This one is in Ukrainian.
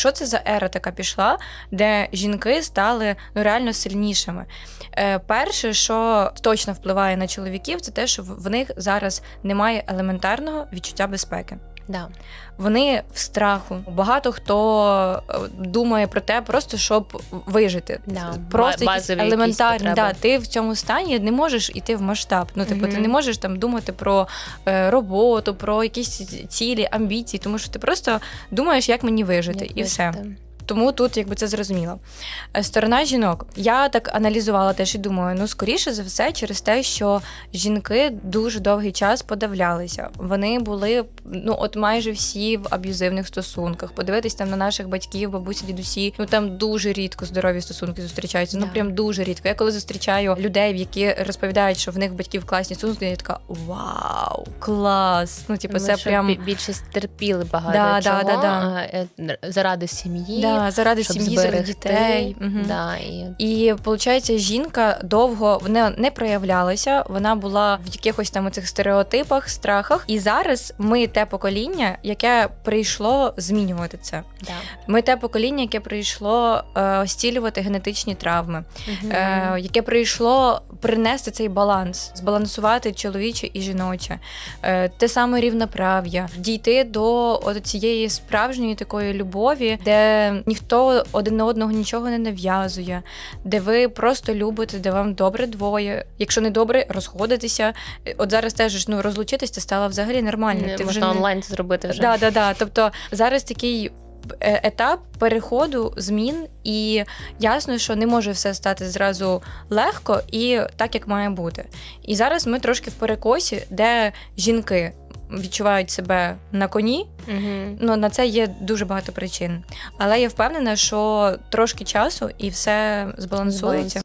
що це за ера така пішла, де жінки стали ну реально сильнішими. Е, перше, що точно впливає на чоловіків, це те, що в них зараз немає елементарного відчуття безпеки. Да. Вони в страху. Багато хто е, думає про те, просто щоб вижити. Да. Просто якісь базові якісь елементарні. потреби. Да, ти в цьому стані не можеш іти в масштаб. Ну, типу, ти не можеш там думати про е, роботу, про якісь цілі, амбіції, тому що ти просто думаєш, як мені вижити, Як і все. Тому тут якби це зрозуміло. Е, Сторона жінок. Я так аналізувала теж і думаю, ну скоріше за все, через те, що жінки дуже довгий час подавлялися. Вони були ну от майже всі в аб'юзивних стосунках. Подивитись там на наших батьків, бабусі, дідусі. Ну там дуже рідко здорові стосунки зустрічаються. Ну прям дуже рідко. Я коли зустрічаю людей, які розповідають, що в них батьків класні стосунки, я така вау, клас! Ну типу, це прям бі- більшість терпіли багато Да, да, чого да, да. а, е, заради сім'ї, да, заради щоб сім'ї, заради дітей. Мгм. Да, і І виходить, жінка довго вона не проявлялася, вона була в якихось там цих стереотипах, страхах. І зараз ми те покоління, яке прийшло змінювати це. да. Ми те покоління, яке прийшло е, зцілювати генетичні травми, Мгм. е, яке прийшло принести цей баланс, збалансувати чоловіче і жіноче, е, те саме рівноправ'я, дійти до от цієї справжньої такої любові, де ніхто один на одного нічого не нав'язує, де ви просто любите, де вам добре двоє. Якщо не добре, розходитися. От зараз теж ну розлучитись це стало взагалі нормально. Не, Ти можна вже онлайн це зробити вже. Да, да, да. Тобто зараз такий е, етап переходу змін, і ясно, що не може все стати зразу легко і так, як має бути. І зараз ми трошки в перекосі, де жінки. Відчувають себе на коні, Угу. ну на це є дуже багато причин. Але я впевнена, що трошки часу і все збалансується.